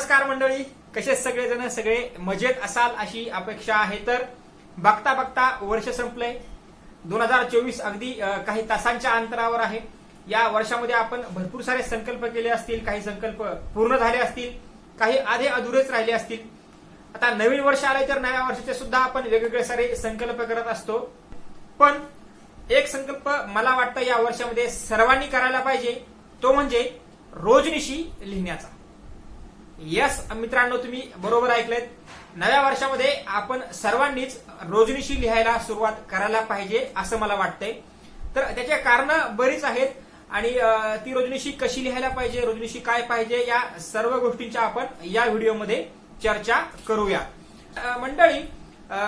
नमस्कार मंडळी. कसे सगळेजण? सगळे मजेत असाल अशी अपेक्षा आहे तर बघता बघता वर्ष संपलंय. दोन हजार चोवीस अगदी काही तासांच्या अंतरावर आहे. या वर्षामध्ये आपण भरपूर सारे संकल्प केले असतील काही संकल्प पूर्ण झाले असतील काही आधे अधुरेच राहिले असतील. आता नवीन वर्ष आले तर नव्या वर्षाचे सुद्धा आपण वेगवेगळे सारे संकल्प करत असतो. पण एक संकल्प मला वाटतं या वर्षामध्ये सर्वांनी करायला पाहिजे. तो म्हणजे रोजनिशी लिहिण्याचा. यस मित्रांनो तुम्ही बरोबर ऐकलेत नव्या वर्षामध्ये आपण सर्वांनीच रोजनीशी लिहायला सुरुवात करायला पाहिजे असं मला वाटतंय. तर त्याचे कारण बरीच आहेत आणि ती रोजनीशी कशी लिहायला पाहिजे रोजनिशी काय पाहिजे या सर्व गोष्टींच्या आपण या व्हिडिओमध्ये चर्चा करूया. मंडळी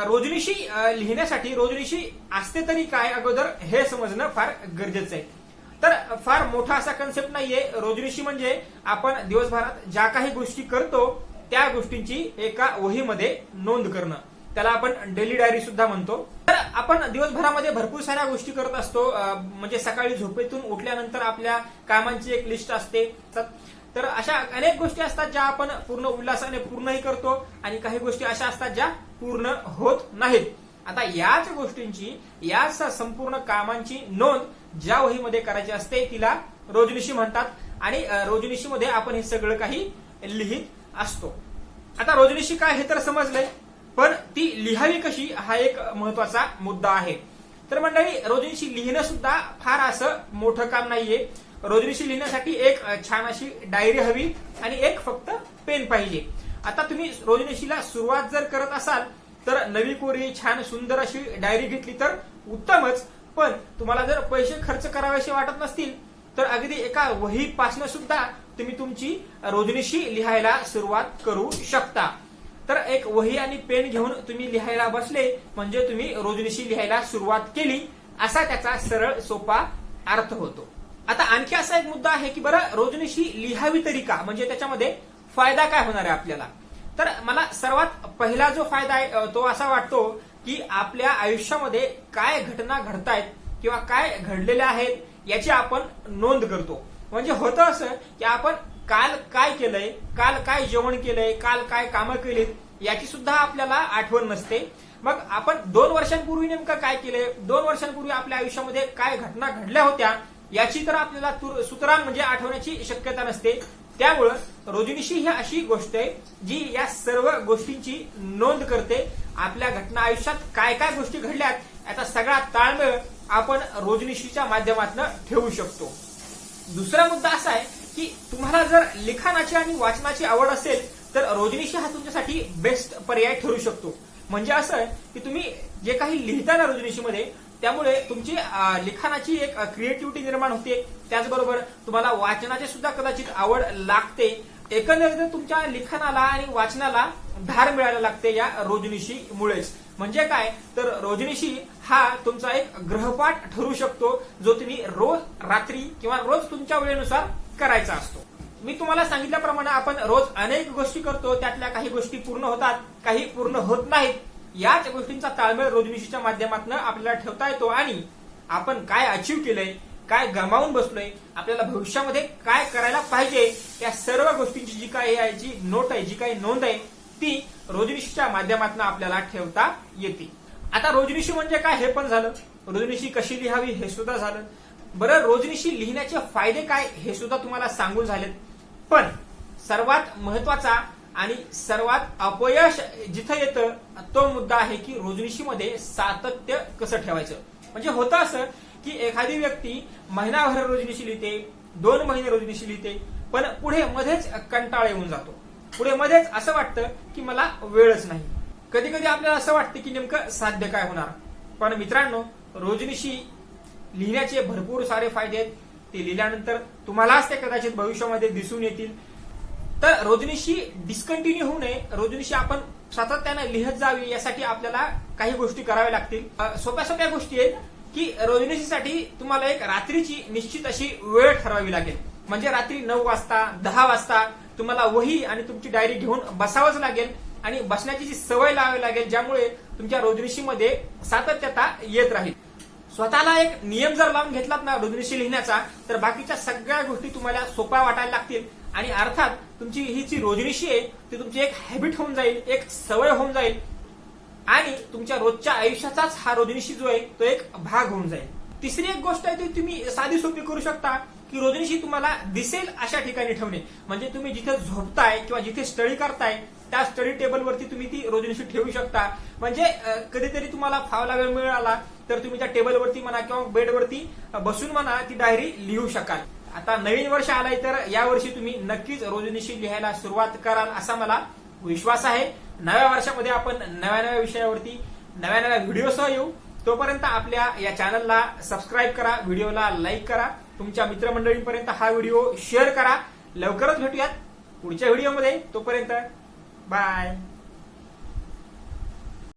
रोजनीशी लिहिण्यासाठी रोजनीशी असते तरी काय अगोदर हे समजणं फार गरजेचं आहे. तर फार मोठा असा कन्सेप्ट नाहीये. रोजनिशी म्हणजे आपण दिवसभरात ज्या काही गोष्टी करतो त्या गोष्टींची एका वहीमध्ये नोंद करणं. त्याला आपण डेली डायरी सुद्धा म्हणतो. तर आपण दिवसभरामध्ये भरपूर साऱ्या गोष्टी करत असतो. म्हणजे सकाळी झोपेतून उठल्यानंतर आपल्या कामांची एक लिस्ट असते. तर अशा अनेक गोष्टी असतात ज्या आपण पूर्ण उल्हासाने पूर्णही करतो आणि काही गोष्टी अशा असतात ज्या पूर्ण होत नाहीत. आता याच गोष्टींची याच संपूर्ण कामांची नोंद ज्या वहीमध्ये करायची असते तिला रोजनिशी म्हणतात. आणि रोजनिशीमध्ये आपण हे सगळं काही लिहित असतो. आता रोजनिशी काय हे तर समजलंय पण ती लिहावी कशी हा एक महत्त्वाचा मुद्दा आहे. तर मंडळी रोजनिशी लिहिणं सुद्धा फार असं मोठं काम नाहीये. रोजनिशी लिहिण्यासाठी एक छान अशी डायरी हवी आणि एक फक्त पेन पाहिजे. आता तुम्ही रोजनिशीला सुरुवात जर करत असाल तर नवी कोरी छान सुंदर अशी डायरी घेतली तर उत्तमच. पण तुम्हाला जर पैसे खर्च करावेसे वाटत नसतील तर अगदी एका वहीपासनं सुद्धा तुम्ही तुमची रोजनीशी लिहायला सुरुवात करू शकता. तर एक वही आणि पेन घेऊन तुम्ही लिहायला बसले म्हणजे तुम्ही रोजनीशी लिहायला सुरुवात केली असा त्याचा सरळ सोपा अर्थ होतो. आता आणखी असा एक मुद्दा आहे की बरं रोजनीशी लिहावी तरी का? म्हणजे त्याच्यामध्ये फायदा काय होणार आहे आपल्याला? तर मला सर्वात पहिला जो फायदा आहे तो असा वाटतो की आपल्या आयुष्यामध्ये काय घटना घडतायत किंवा काय घडलेल्या आहेत याची आपण नोंद करतो. म्हणजे होतं असं की आपण काल काय केलंय काल काय जेवण केलंय काल काय कामं केलीत याची सुद्धा आपल्याला आठवण नसते. मग आपण दोन वर्षांपूर्वी नेमकं काय केलंय दोन वर्षांपूर्वी आपल्या आयुष्यामध्ये काय घटना घडल्या होत्या याची तर आपल्याला तुर- सुतरां म्हणजे आठवण्याची शक्यता नसते. त्यामुळं रोजनिशी ही अशी गोष्ट आहे जी या सर्व गोष्टींची नोंद करते. आपल्या घटना आयुष्यात काय काय गोष्टी घडल्यात याचा सगळा ताळमेळ आपण रोजनिशीच्या माध्यमातून ठेवू शकतो. दुसरा मुद्दा असा आहे की तुम्हाला जर लिखाणाची आणि वाचनाची आवड असेल तर रोजनिशी हा तुमच्यासाठी बेस्ट पर्याय ठरू शकतो. म्हणजे असं आहे की तुम्ही जे काही लिहिता ना रोजनिशीमध्ये त्यामुळे तुमची लिखाणाची एक क्रिएटिव्हिटी निर्माण होते. त्याचबरोबर तुम्हाला वाचनाची सुद्धा कदाचित आवड लागते. एकंदरीत तुमच्या लिखाणाला आणि वाचनाला धार मिळायला लागते या रोजनिशीमुळेच म्हणजे काय? तर रोजनिशी हा तुमचा एक ग्रहपाठ ठरू शकतो जो तुम्ही रोज रात्री किंवा रोज तुमच्या वेळेनुसार करायचा असतो. मी तुम्हाला सांगितल्याप्रमाणे आपण रोज अनेक गोष्टी करतो त्यातल्या काही गोष्टी पूर्ण होतात काही पूर्ण होत नाहीत. याच गोष्टींचा ताळमेळ रोजनिशीच्या माध्यमातून आपल्याला ठेवता येतो आणि आपण काय अचीव केलंय काय गमावून बसलोय आपल्याला भविष्यामध्ये काय करायला पाहिजे या सर्व गोष्टींची जी काही आहे जी नोट आहे जी काही नोंद आहे ती रोजनिशीच्या माध्यमातून आपल्याला ठेवता येते. आता रोजनिशी म्हणजे काय हे पण झालं. रोजनिशी कशी लिहावी हे सुद्धा झालं. बरं रोजनिशी लिहिण्याचे फायदे काय हे सुद्धा तुम्हाला सांगून झालेत. पण सर्वात महत्त्वाचा आणि सर्वात अपयश जिथं येतं तो मुद्दा आहे की रोजनिशीमध्ये सातत्य कसं ठेवायचं. म्हणजे होतं असं की एखादी व्यक्ती महिनाभर रोजनिशी लिहिते दोन महिने रोजनिशी लिहिते पण पुढे मध्येच कंटाळा येऊन जातो. पुढे मध्येच असं वाटतं की मला वेळच नाही. कधी कधी आपल्याला असं वाटतं की नेमकं साध्य काय होणार. पण मित्रांनो रोजनिशी लिहिण्याचे भरपूर सारे फायदे आहेत. ते लिहिल्यानंतर तुम्हालाच ते कदाचित भविष्यामध्ये दिसून येतील. तर रोजनिशी डिस्कंटिन्यू होऊ नये. रोजनिशी आपण सातत्यानं लिहत जावी यासाठी आपल्याला काही गोष्टी कराव्या लागतील. सोप्या सोप्या गोष्टी आहेत की रोजनिशीसाठी तुम्हाला एक रात्रीची निश्चित अशी वेळ ठरवावी लागेल. म्हणजे रात्री नऊ वाजता दहा वाजता तुम्हाला वही आणि तुमची डायरी घेऊन बसावंच लागेल आणि बसण्याची जी सवय लावावी लागेल ज्यामुळे तुमच्या रोजनिशीमध्ये सातत्यता येत राहील. स्वतःला एक नियम जर लावून घेतलात ना रोजनिशी लिहिण्याचा तर बाकीच्या सगळ्या गोष्टी तुम्हाला सोप्या वाटायला लागतील. आणि अर्थात तुमची ही जी रोजनिशी आहे ती तुमची एक हॅबिट होऊन जाईल एक सवय होऊन जाईल. आणि तुमच्या रोजच्या आयुष्याचाच हा रोजनिशी जो आहे तो एक भाग होऊन जाईल. तिसरी एक गोष्ट आहे ती तुम्ही साधी सोपी करू शकता. की रोजनिशी तुम्हाला दिसेल अशा ठिकाणी ठेवणे. म्हणजे तुम्ही जिथे झोपताय किंवा जिथे स्टडी करताय त्या स्टडी टेबलवरती तुम्ही ती रोजनिशी ठेवू शकता. म्हणजे कधीतरी तुम्हाला फावला वेळ मिळाला तर तुम्ही त्या टेबलवरती म्हणा किंवा बेडवरती बसून म्हणा ती डायरी लिहू शकाल. आता नवीन वर्ष आलाय तर या वर्षी तुम्ही नक्कीच रोजनिशी लिहायला सुरुवात कराल असा मला विश्वास आहे. नव्या वर्षामध्ये आपण नव्या नव्या विषयावरती नव्या नव्या व्हिडिओसह येऊ. तोपर्यंत आपल्या या चॅनलला सबस्क्राईब करा व्हिडिओला लाईक करा तुमच्या मित्रमंडळींपर्यंत हा व्हिडिओ शेअर करा. लवकरच भेटूयात पुढच्या व्हिडिओमध्ये. तोपर्यंत बाय.